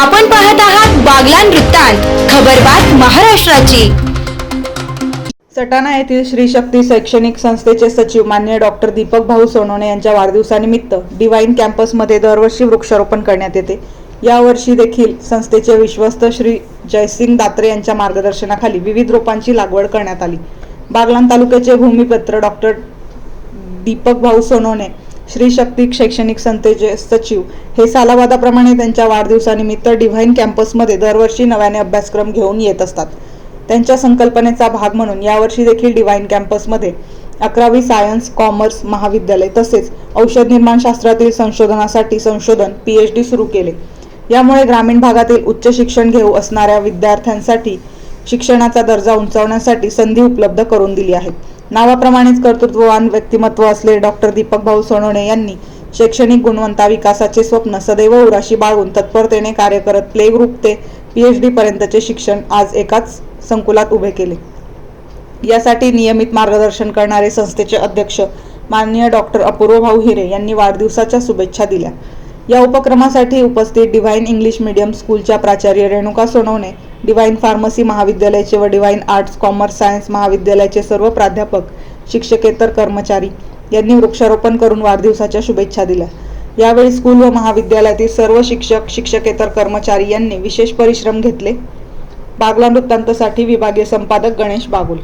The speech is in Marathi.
आपण पाहत आहात बागलान वृत्तांत खबरबात महाराष्ट्राची. सटाणा येथील श्री शक्ती शैक्षणिक संस्थेचे सचिव मान्य डॉक्टर दीपक भाऊ सोनवणे यांच्या वाढदिवसानिमित्त डिवाईन कॅम्पसमध्ये दरवर्षी वृक्षारोपण करण्यात येते. यावर्षी देखील संस्थेचे विश्वस्त श्री जयसिंग दात्रे यांच्या मार्गदर्शनाखाली विविध रोपांची लागवड करण्यात आली. बागलान तालुक्याचे भूमिपत्र डॉक्टर दीपक भाऊ सोनवणे श्री शक्ती शैक्षणिक संस्थेचे सचिव हे सालावादाप्रमाणे त्यांच्या वाढदिवसानिमित्त डिव्हाइन कॅम्पसमध्ये दरवर्षी नव्याने अभ्यासक्रम घेऊन येत असतात. त्यांच्या संकल्पनेचा भाग म्हणून यावर्षी देखील डिव्हाइन कॅम्पसमध्ये अकरावी सायन्स कॉमर्स महाविद्यालय तसेच औषध निर्माण शास्त्रातील संशोधनासाठी संशोधन पी एच डी सुरू केले. यामुळे ग्रामीण भागातील उच्च शिक्षण घेऊ असणाऱ्या विद्यार्थ्यांसाठी शिक्षणाचा दर्जा उंचावण्यासाठी संधी उपलब्ध करून दिली आहे. नावाप्रमाणेच कर्तृत्ववान व्यक्तिमत्व असलेले डॉक्टर दीपक भाऊ सोनवणे यांनी शैक्षणिक गुणवंता विकासाचे स्वप्न सदैव उराशी बाळगून तत्परतेने कार्य करत प्ले ग्रुप ते पीएच डी पर्यंतचे शिक्षण आज एकाच संकुलात उभे केले. यासाठी नियमित मार्गदर्शन करणारे संस्थेचे अध्यक्ष माननीय डॉक्टर अपूर्व भाऊ हिरे यांनी वाढदिवसाच्या शुभेच्छा दिल्या. या उपक्रमासाठी उपस्थित डिव्हाइन इंग्लिश मीडियम स्कूलच्या प्राचार्य रेणुका सोनवणे डिवाईन फार्मसी महाविद्यालयाचे व डिवाईन आर्ट्स कॉमर्स सायन्स महाविद्यालयाचे सर्व प्राध्यापक शिक्षकेतर कर्मचारी यांनी वृक्षारोपण करून वाढदिवसाच्या शुभेच्छा दिल्या. यावेळी स्कूल व महाविद्यालयातील सर्व शिक्षक शिक्षकेतर कर्मचारी यांनी विशेष परिश्रम घेतले. बागला वृत्तांतसाठी विभागीय संपादक गणेश बागुल.